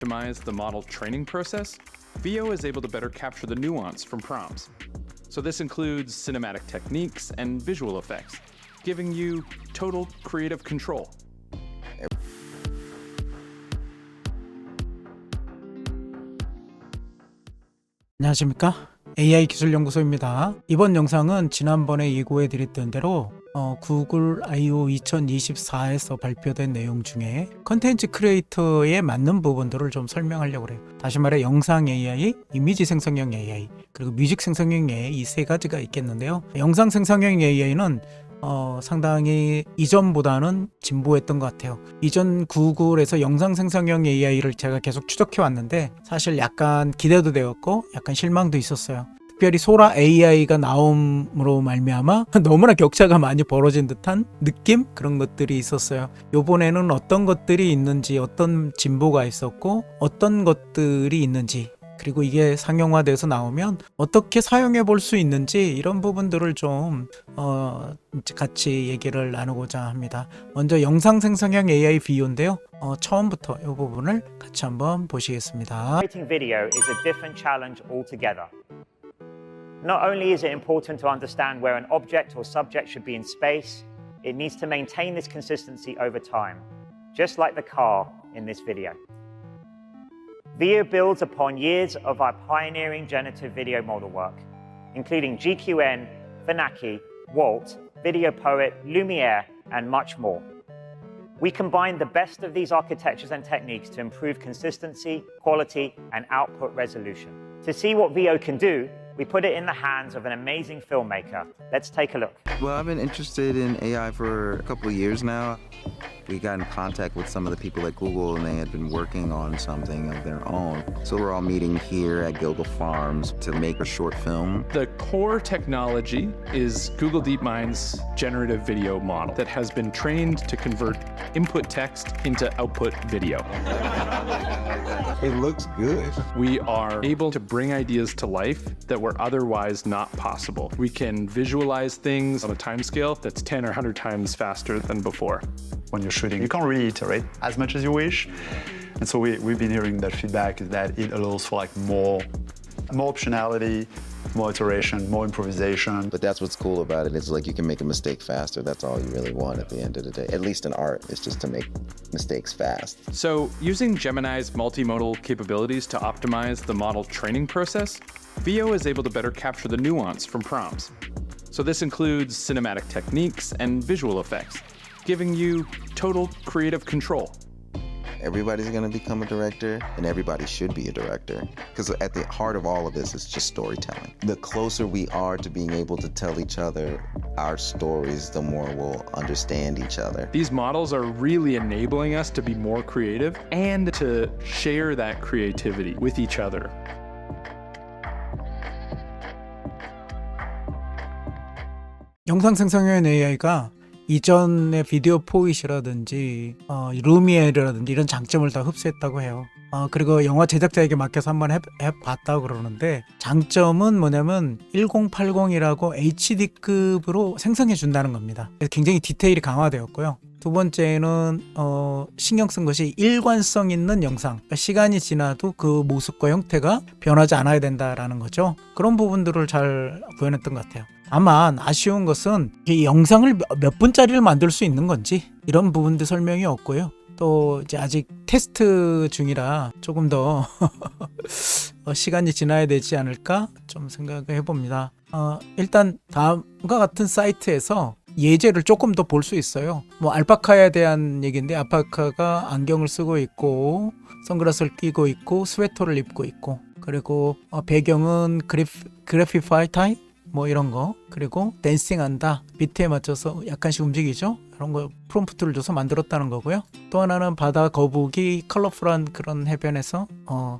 optimize the model training process, VO is able to better capture the nuance from prompts. So this includes cinematic techniques and visual effects, giving you total creative control. 안녕하십니까? AI 기술연구소입니다. 이번 영상은 지난번에 예고해 드렸던 대로 어, 구글 I.O. 2024에서 발표된 내용 중에 컨텐츠 크리에이터에 맞는 부분들을 좀 설명하려고 그래요. 다시 말해 영상 AI, 이미지 생성형 AI, 그리고 뮤직 생성형 AI 이 세 가지가 있겠는데요. 영상 생성형 AI는 어, 상당히 이전보다는 진보했던 것 같아요. 이전 구글에서 영상 생성형 AI를 제가 계속 추적해 왔는데 사실 약간 기대도 되었고 약간 실망도 있었어요. 특별히 소라 AI가 나옴으로 말미암아 너무나 격차가 많이 벌어진 듯한 느낌 그런 것들이 있었어요. 요번에는 어떤 것들이 있는지 어떤 진보가 있었고 어떤 것들이 있는지 그리고 이게 상용화돼서 나오면 어떻게 사용해 볼 수 있는지 이런 부분들을 좀 어, 같이 얘기를 나누고자 합니다. 먼저 영상 생성형 AI 비유인데요. 어, 처음부터 이 부분을 같이 한번 보시겠습니다. Not only is it important to understand where an object or subject should be in space, it needs to maintain this consistency over time, just like the car in this video. Veo builds upon years of our pioneering generative video model work, including GQN, Finaki, Walt, Video Poet, Lumiere, and much more. We combine the best of these architectures and techniques to improve consistency, quality, and output resolution. To see what VO can do, we put it in the hands of an amazing filmmaker. Let's take a look. Well, I've been interested in AI for a couple of years now. We got in contact with some of the people at Google and they had been working on something of their own. So we're all meeting here at Gilgal Farms to make a short film. The core technology is Google DeepMind's generative video model that has been trained to convert input text into output video. It looks good. We are able to bring ideas to life that were otherwise not possible. We can visualize things on a timescale that's 10 or 100 times faster than before. when you're shooting. You can't really iterate as much as you wish. And so we, we've been hearing that feedback is that it allows for like more, more optionality, more iteration, more improvisation. But that's what's cool about it. It's like you can make a mistake faster. That's all you really want at the end of the day. At least in art, it's just to make mistakes fast. So, using Gemini's multimodal capabilities to optimize the model training process, VO is able to better capture the nuance from prompts. So, this includes cinematic techniques and visual effects, giving you total creative control. Everybody's going to become a director, and everybody should be a director. Because at the heart of all of this is just storytelling. The closer we are to being able to tell each other our stories, the more we'll understand each other. These models are really enabling us to be more creative and to share that creativity with each other. 영상 생성형 AI가 이전의 비디오 포이시라든지 어, 루미에르라든지 이런 장점을 다 흡수했다고 해요. 어, 그리고 영화 제작자에게 맡겨서 한번 해, 해봤다고 그러는데 장점은 뭐냐면 1080이라고 HD급으로 생성해 준다는 겁니다. 그래서 굉장히 디테일이 강화되었고요. 두 번째는 어, 신경 쓴 것이 일관성 있는 영상. 그러니까 시간이 지나도 그 모습과 형태가 변하지 않아야 된다라는 거죠. 그런 부분들을 잘 구현했던 것 같아요. 다만 아쉬운 것은 이 영상을 몇- 몇 분짜리를 만들 수 있는 건지 이런 부분도 설명이 없고요. 또 이제 아직 테스트 중이라 조금 더 어, 시간이 지나야 되지 않을까 좀 생각을 해봅니다. 어, 일단 다음과 같은 사이트에서 예제를 조금 더 볼 수 있어요. 뭐 알파카에 대한 얘기인데 알파카가 안경을 쓰고 있고 선글라스를 끼고 있고 스웨터를 입고 있고 그리고 어, 배경은 그래피, 그래피파이 타임? 뭐 이런 거. 그리고 댄싱한다. 비트에 맞춰서 약간씩 움직이죠? 이런 거 프롬프트를 줘서 만들었다는 거고요. 또 하나는 바다 거북이 컬러풀한 그런 해변에서 어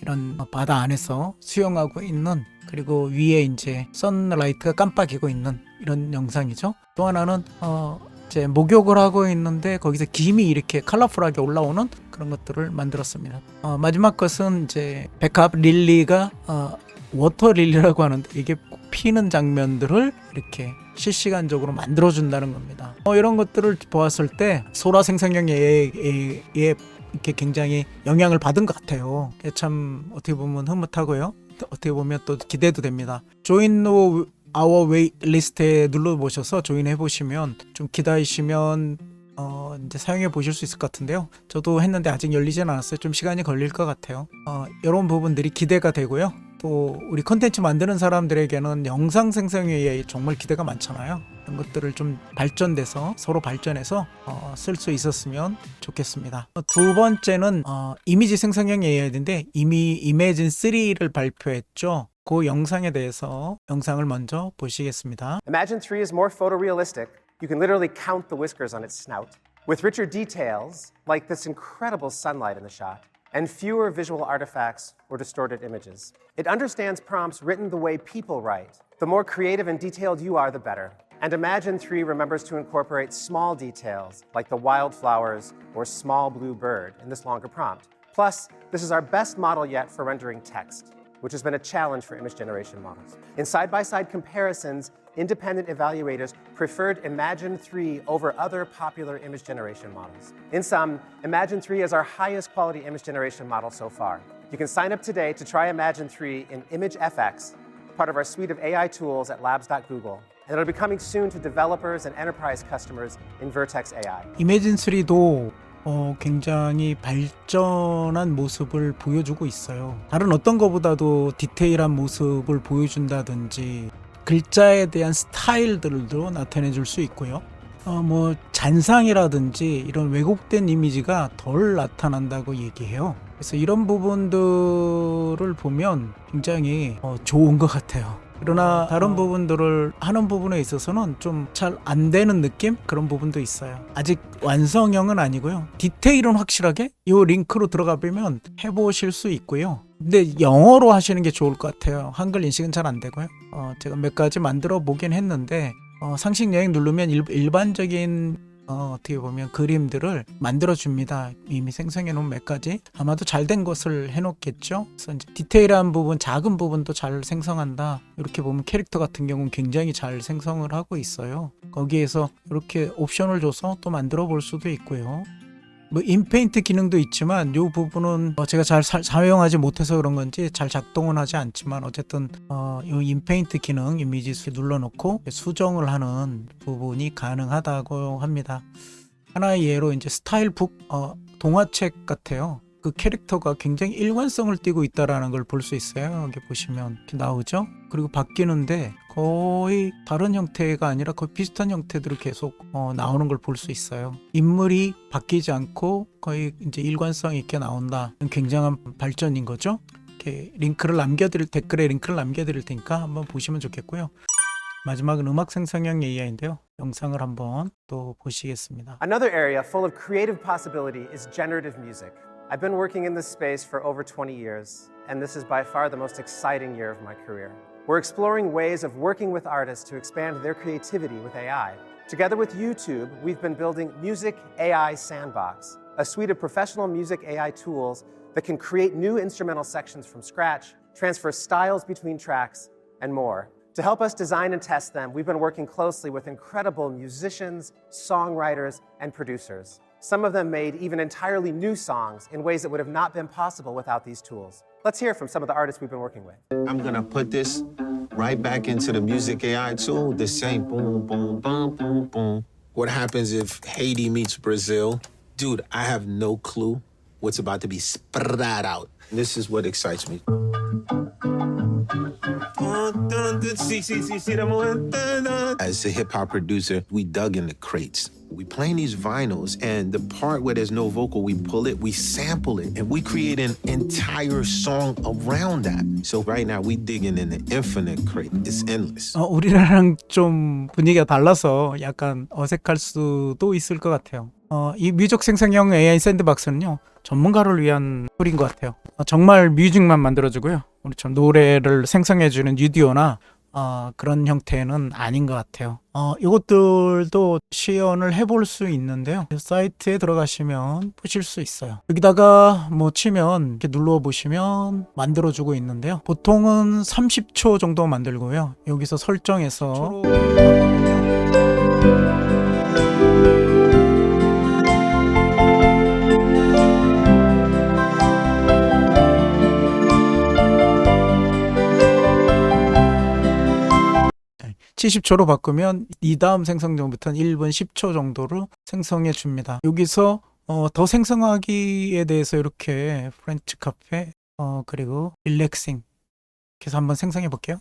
이런 바다 안에서 수영하고 있는 그리고 위에 이제 선라이트가 깜빡이고 있는 이런 영상이죠 또 하나는 어 이제 목욕을 하고 있는데 거기서 김이 이렇게 컬러풀하게 올라오는 그런 것들을 만들었습니다 어 마지막 것은 이제 백합 릴리가 어 워터 릴리라고 하는데 이게 피는 장면들을 이렇게 실시간적으로 만들어준다는 겁니다. 어, 이런 것들을 보았을 때 소라 생성형 AI의 이렇게 굉장히 영향을 받은 것 같아요. 참 어떻게 보면 흐뭇하고요. 또 어떻게 보면 또 기대도 됩니다. 조인 노 아워 웨이 리스트에 눌러보셔서 조인해 보시면 좀 기다리시면 어, 이제 사용해 보실 수 있을 것 같은데요. 저도 했는데 아직 열리진 않았어요. 좀 시간이 걸릴 것 같아요. 어, 이런 부분들이 기대가 되고요. 또 우리 컨텐츠 만드는 사람들에게는 영상 생성 AI 정말 기대가 많잖아요. 이런 것들을 좀 발전돼서 서로 발전해서 어, 쓸수 있었으면 좋겠습니다. 어, 두 번째는 어, 이미지 생성형 AI인데 이미 이매진 3를 발표했죠. 그 영상에 대해서 영상을 먼저 보시겠습니다. Imagine 3 is more photorealistic. You can literally count the whiskers on its snout. With richer details, like this incredible sunlight in the shot, and fewer visual artifacts or distorted images. It understands prompts written the way people write. The more creative and detailed you are, the better. And Imagine 3 remembers to incorporate small details, like the wildflowers or small blue bird, in this longer prompt. Plus, this is our best model yet for rendering text which has been a challenge for image generation models. In side-by-side comparisons, independent evaluators preferred Imagine 3 over other popular image generation models. In sum, Imagine 3 is our highest quality image generation model so far. You can sign up today to try Imagine 3 in ImageFX, part of our suite of AI tools at labs.google. And it'll be coming soon to developers and enterprise customers in Vertex AI. Imagine 3도 어, 굉장히 발전한 모습을 보여주고 있어요. 다른 어떤 것보다도 디테일한 모습을 보여준다든지 글자에 대한 스타일들도 나타내 줄 수 있고요. 어, 뭐 잔상이라든지 이런 왜곡된 이미지가 덜 나타난다고 얘기해요. 그래서 이런 부분들을 보면 굉장히 어, 좋은 것 같아요. 그러나 다른 부분들을 하는 부분에 있어서는 좀 잘 안 되는 느낌 그런 부분도 있어요. 아직 완성형은 아니고요. 디테일은 확실하게 이 링크로 들어가 보면 해보실 수 있고요. 근데 영어로 하시는 게 좋을 것 같아요. 한글 인식은 잘 안 되고요. 어, 제가 몇 가지 만들어 보긴 했는데 어, 상식 여행 누르면 일, 일반적인 어, 어떻게 보면 그림들을 만들어 줍니다. 이미 생성해 놓은 몇 가지 아마도 잘 된 것을 해 놓겠죠. 그래서 이제 디테일한 부분, 작은 부분도 잘 생성한다. 이렇게 보면 캐릭터 같은 경우는 굉장히 잘 생성을 하고 있어요. 거기에서 이렇게 옵션을 줘서 또 만들어 볼 수도 있고요. 뭐 인페인트 기능도 있지만 이 부분은 어, 제가 잘 사, 사용하지 못해서 그런 건지 잘 작동은 하지 않지만 어쨌든 어, 이 인페인트 기능 이미지 수 눌러놓고 수정을 하는 부분이 가능하다고 합니다. 하나의 예로 이제 스타일북 어, 동화책 같아요. 그 캐릭터가 굉장히 일관성을 띠고 있다라는 걸 볼 수 있어요. 여기 보시면 이렇게 나오죠. 그리고 바뀌는데 거의 다른 형태가 아니라 거의 비슷한 형태들이 계속 어, 나오는 걸 볼 수 있어요. 인물이 바뀌지 않고 거의 이제 일관성 있게 나온다. 굉장한 발전인 거죠. 이렇게 링크를 남겨드릴 댓글에 링크를 남겨드릴 테니까 한번 보시면 좋겠고요. 마지막은 음악 생성형 AI인데요. 영상을 한번 또 보시겠습니다. Another area full of creative possibility is generative music. I've been working in this space for over 20 years, and this is by far the most exciting year of my career. We're exploring ways of working with artists to expand their creativity with AI. Together with YouTube, we've been building Music AI Sandbox, a suite of professional music AI tools that can create new instrumental sections from scratch, transfer styles between tracks, and more. To help us design and test them, we've been working closely with incredible musicians, songwriters, and producers. Some of them made even entirely new songs in ways that would have not been possible without these tools. Let's hear from some of the artists we've been working with. I'm gonna put this right back into the music AI tool. The same boom, boom, boom, boom, boom. What happens if Haiti meets Brazil? Dude, I have no clue what's about to be spread out. This is what excites me. As a hip hop producer, we dug in the crates. We playing these vinyls, and the part where there's no vocal, we pull it, we sample it, and we create an entire song around that. So right now, we digging in the infinite crate. It's endless. 어, 우리랑 좀 분위기가 달라서 약간 어색할 수도 있을 것 같아요. 어, 이 뮤직 생성형 AI 샌드박스는요, 전문가를 위한 툴인 것 같아요. 어, 정말 뮤직만 만들어주고요. 우리처럼 노래를 생성해주는 유디오나 어, 그런 형태는 아닌 것 같아요. 어, 이것들도 시연을 해볼 수 있는데요. 사이트에 들어가시면 보실 수 있어요. 여기다가 뭐 치면 이렇게 눌러 보시면 만들어주고 있는데요. 보통은 30초 정도 만들고요. 여기서 설정해서 70초로 바꾸면 이 다음 생성 전부터는 1분 10초 정도로 생성해 줍니다. 여기서 어, 더 생성하기에 대해서 이렇게 프렌치 카페 어, 그리고 릴렉싱 그래서 한번 생성해 볼게요.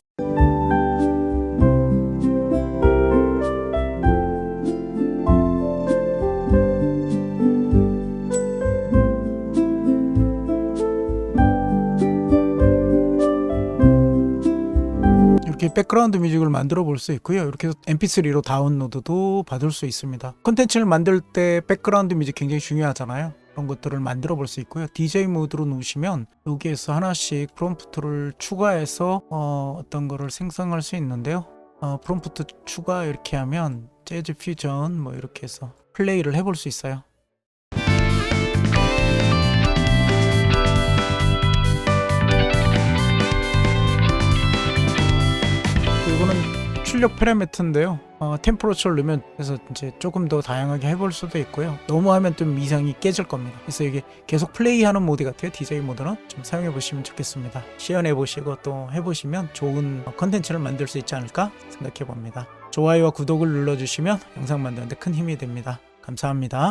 백그라운드 뮤직을 만들어 볼 수 있고요. 이렇게 해서 mp3로 다운로드도 받을 수 있습니다. 콘텐츠를 만들 때 백그라운드 뮤직 굉장히 중요하잖아요. 그런 것들을 만들어 볼 수 있고요. DJ 모드로 놓으시면 여기에서 하나씩 프롬프트를 추가해서 어, 어떤 거를 생성할 수 있는데요. 어, 프롬프트 추가 이렇게 하면 재즈 퓨전 뭐 이렇게 해서 플레이를 해볼 수 있어요. 이거는 출력 파라미터인데요. 어, 템퍼러처를 넣으면 그래서 이제 조금 더 다양하게 해볼 수도 있고요. 너무 하면 좀 이상이 깨질 겁니다. 그래서 이게 계속 플레이하는 모드 같아요. DJ 모드는 좀 사용해 보시면 좋겠습니다. 시연해 보시고 또 해보시면 좋은 컨텐츠를 만들 수 있지 않을까 생각해 봅니다. 좋아요와 구독을 눌러주시면 영상 만드는데 큰 힘이 됩니다. 감사합니다.